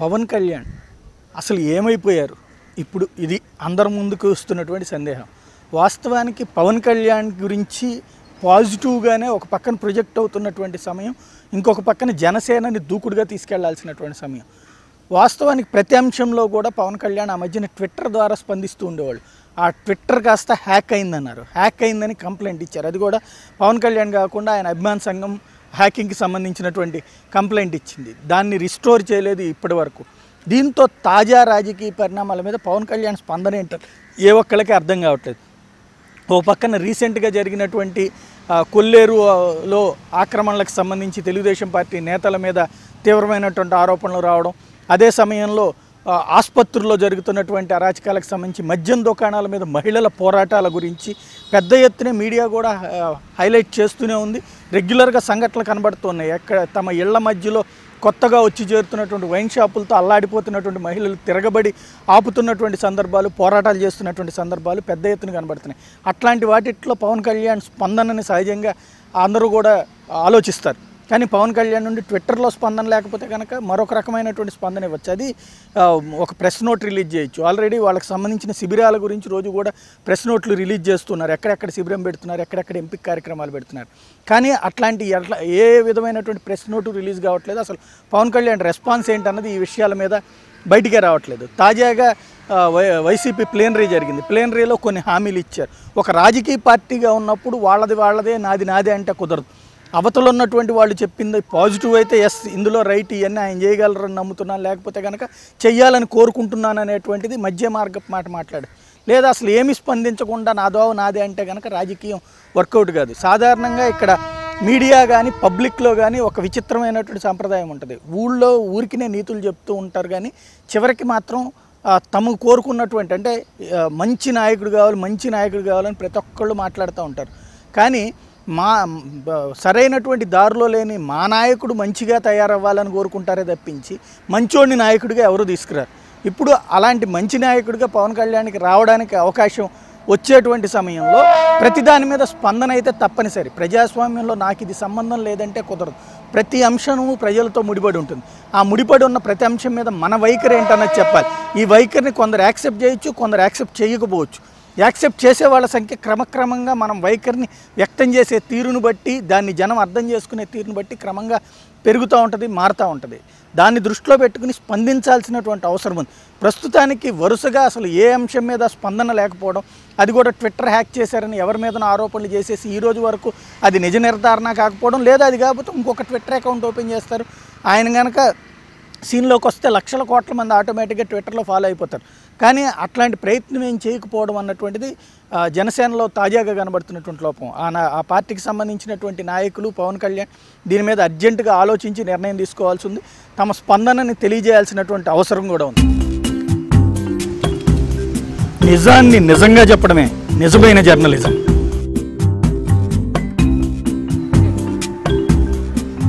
పవన్ కళ్యాణ్ అసలు ఏమైపోయారు? ఇప్పుడు ఇది అందరి ముందుకు వస్తున్నటువంటి సందేహం. వాస్తవానికి పవన్ కళ్యాణ్ గురించి పాజిటివ్గానే ఒక పక్కన ప్రొజెక్ట్ అవుతున్నటువంటి సమయం ఇంకొక పక్కన జనసేనని దూకుడుగా తీసుకెళ్ళాల్సినటువంటి సమయం. వాస్తవానికి ప్రతి అంశంలో కూడా పవన్ కళ్యాణ్ ఆ మధ్యన ట్విట్టర్ ద్వారా స్పందిస్తూ ఉండేవాళ్ళు. ఆ ట్విట్టర్ కాస్త హ్యాక్ అయిందన్నారు. హ్యాక్ అయిందని కంప్లైంట్ ఇచ్చారు. అది కూడా పవన్ కళ్యాణ్ కాకుండా ఆయన అభిమాన సంఘం హ్యాకింగ్కి సంబంధించినటువంటి కంప్లైంట్ ఇచ్చింది. దాన్ని రిస్టోర్ చేయలేదు ఇప్పటి వరకు. దీంతో తాజా రాజకీయ పరిణామాల మీద పవన్ కళ్యాణ్ స్పందన ఏంటో ఏ ఒక్కళ్ళకి అర్థం కావట్లేదు. ఓ పక్కన రీసెంట్గా జరిగినటువంటి కొల్లేరులో ఆక్రమణలకు సంబంధించి తెలుగుదేశం పార్టీ నేతల మీద తీవ్రమైనటువంటి ఆరోపణలు రావడం అదే సమయంలో ఆసుపత్రుల్లో జరుగుతున్నటువంటి అరాచకాలకు సంబంధించి మద్యం దుకాణాల మీద మహిళల పోరాటాల గురించి పెద్ద ఎత్తున మీడియా కూడా హైలైట్ చేస్తూనే ఉంది. రెగ్యులర్గా సంఘటనలు కనబడుతున్నాయి. ఎక్కడ తమ ఇళ్ళ మధ్యలో కొత్తగా వచ్చి చేరుతున్నటువంటి వైన్ షాపులతో అల్లాడిపోతున్నటువంటి మహిళలు తిరగబడి ఆపుతున్నటువంటి సందర్భాలు పోరాటాలు చేస్తున్నటువంటి సందర్భాలు పెద్ద ఎత్తున కనబడుతున్నాయి. అట్లాంటి వాటిట్లో పవన్ కళ్యాణ్ స్పందనని సహజంగా అందరూ కూడా ఆలోచిస్తారు. కానీ పవన్ కళ్యాణ్ నుండి ట్విట్టర్లో స్పందన లేకపోతే కనుక మరొక రకమైనటువంటి స్పందన ఇవ్వచ్చు. అది ఒక ప్రెస్ నోట్ రిలీజ్ చేయొచ్చు. ఆల్రెడీ వాళ్ళకి సంబంధించిన శిబిరాల గురించి రోజు కూడా ప్రెస్ నోట్లు రిలీజ్ చేస్తున్నారు. ఎక్కడెక్కడ శిబిరం పెడుతున్నారు ఎక్కడెక్కడ ఎంపిక కార్యక్రమాలు పెడుతున్నారు. కానీ అట్లాంటి ఎట్లా ఏ విధమైనటువంటి ప్రెస్ నోటు రిలీజ్ కావట్లేదు. అసలు పవన్ కళ్యాణ్ రెస్పాన్స్ ఏంటన్నది ఈ విషయాల మీద బయటికే రావట్లేదు. తాజాగా వై వైసీపీ ప్లేనరీ జరిగింది. ప్లేనరీలో కొన్ని హామీలు ఇచ్చారు. ఒక రాజకీయ పార్టీగా ఉన్నప్పుడు వాళ్ళది వాళ్ళదే నాది నాదే అంటే కుదరదు. అవతల ఉన్నటువంటి వాళ్ళు చెప్పింది పాజిటివ్ అయితే ఎస్ ఇందులో రైట్ ఇవన్నీ ఆయన చేయగలరని నమ్ముతున్నాను. లేకపోతే కనుక చెయ్యాలని కోరుకుంటున్నాను అనేటువంటిది మధ్య మార్గపు మాట మాట్లాడు. లేదా అసలు ఏమి స్పందించకుండా నాదోవ నాదే అంటే కనుక రాజకీయం వర్కౌట్ కాదు. సాధారణంగా ఇక్కడ మీడియా కానీ పబ్లిక్లో కానీ ఒక విచిత్రమైనటువంటి సంప్రదాయం ఉంటుంది. ఊళ్ళో ఊరికినే నీతులు చెప్తూ ఉంటారు కానీ చివరికి మాత్రం తము తమకు కోరుకున్నటువంటి అంటే మంచి నాయకుడు కావాలి మంచి నాయకుడు కావాలని ప్రతి ఒక్కళ్ళు మాట్లాడుతూ ఉంటారు. కానీ మా సరైనటువంటి దారిలో లేని మా నాయకుడు మంచిగా తయారవ్వాలని కోరుకుంటారే తప్పించి మంచోడిని నాయకుడిగా ఎవరు తీసుకురారు. ఇప్పుడు అలాంటి మంచి నాయకుడిగా పవన్ కళ్యాణ్కి రావడానికి అవకాశం వచ్చేటువంటి సమయంలో ప్రతి దాని మీద స్పందన అయితే తప్పనిసరి. ప్రజాస్వామ్యంలో నాకు ఇది సంబంధం లేదంటే కుదరదు. ప్రతి అంశము ప్రజలతో ముడిపడి ఉంటుంది. ఆ ముడిపడి ఉన్న ప్రతి అంశం మీద మన వైఖరి ఏంటన్నది చెప్పాలి. ఈ వైఖరిని కొందరు యాక్సెప్ట్ చేయొచ్చు కొందరు యాక్సెప్ట్ చేయకపోవచ్చు. యాక్సెప్ట్ చేసే వాళ్ళ సంఖ్య క్రమక్రమంగా మనం వైఖరిని వ్యక్తం చేసే తీరును బట్టి దాన్ని జనం అర్థం చేసుకునే తీరును బట్టి క్రమంగా పెరుగుతూ ఉంటుంది మారుతూ ఉంటుంది. దాన్ని దృష్టిలో పెట్టుకుని స్పందించాల్సినటువంటి అవసరం ఉంది. ప్రస్తుతానికి వరుసగా అసలు ఏ అంశం మీద స్పందన లేకపోవడం అది కూడా ట్విట్టర్ హ్యాక్ చేశారని ఎవరి మీద ఆరోపణలు చేసేసి ఈ రోజు వరకు అది నిజ నిర్ధారణ కాకపోవడం లేదా అది కాకపోతే ఇంకొక ట్విట్టర్ అకౌంట్ ఓపెన్ చేస్తారు. ఆయన కనుక సీన్లోకి వస్తే లక్షల కోట్ల మంది ఆటోమేటిక్గా ట్విట్టర్లో ఫాలో అయిపోతారు. కానీ అట్లాంటి ప్రయత్నం ఏం చేయకపోవడం అన్నటువంటిది జనసేనలో తాజాగా కనబడుతున్నటువంటి లోపం. ఆ పార్టీకి సంబంధించినటువంటి నాయకులు పవన్ కళ్యాణ్ దీని మీద అర్జెంటుగా ఆలోచించి నిర్ణయం తీసుకోవాల్సి ఉంది. తమ స్పందనని తెలియజేయాల్సినటువంటి అవసరం కూడా ఉంది. నిజాన్ని నిజంగా చెప్పడమే. నిజమైన జర్నలిజం